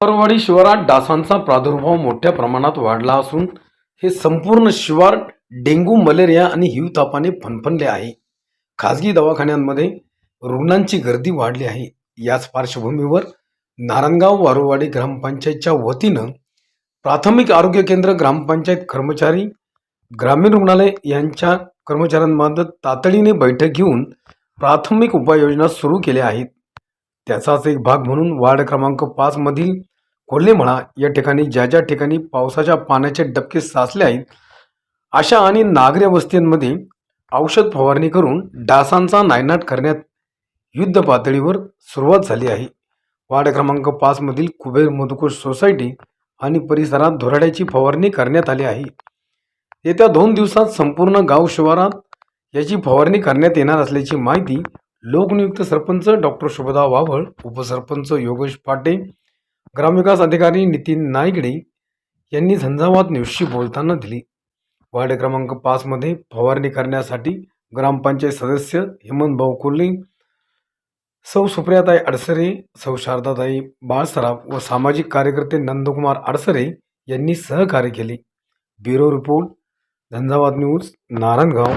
परवाडी शिवारात डासांचा प्रादुर्भाव मोठ्या प्रमाणात वाढला असून हे संपूर्ण शिवार डेंग्यू मलेरिया आणि हिवतापाने फणफणले आहे. खाजगी दवाखान्यांमध्ये रुग्णांची गर्दी वाढली आहे. याच पार्श्वभूमीवर नारायणगाव वारुवाडी ग्रामपंचायतच्या वतीनं प्राथमिक आरोग्य केंद्र ग्रामपंचायत कर्मचारी ग्रामीण रुग्णालय यांच्या कर्मचाऱ्यांमार्फत तातडीने बैठक घेऊन प्राथमिक उपाययोजना सुरू केल्या आहेत. त्याचाच एक भाग म्हणून वार्ड क्रमांक पाच मधील कोल्हेमळा या ठिकाणी ज्या ज्या ठिकाणी पावसाच्या पाण्याचे डबके साचले आहेत अशा आणि नागरी वस्तींमध्ये औषध फवारणी करून डासांचा नायनाट करण्यात युद्ध पातळीवर सुरुवात झाली आहे. वार्ड क्रमांक पाचमधील कुबेर मधुकोश सोसायटी आणि परिसरात धुराड्याची फवारणी करण्यात आली आहे. येत्या दोन दिवसात संपूर्ण गाव शिवारात याची फवारणी करण्यात येणार असल्याची माहिती लोकनियुक्त सरपंच डॉक्टर शुभदा वावळ उपसरपंच योगेश पाटे ग्रामविकास अधिकारी नितीन नायगडे यांनी झंझावात न्यूजशी बोलताना दिली. वार्ड क्रमांक पाचमध्ये फवारणी करण्यासाठी ग्रामपंचायत सदस्य हेमंत भाऊ कोल्हे सौ सुप्रियाताई अडसरे सौ शारदाताई बाळसराफ व सामाजिक कार्यकर्ते नंदकुमार अडसरे यांनी सहकार्य केले. Bureau report Jhanjhavat news Narayangaon.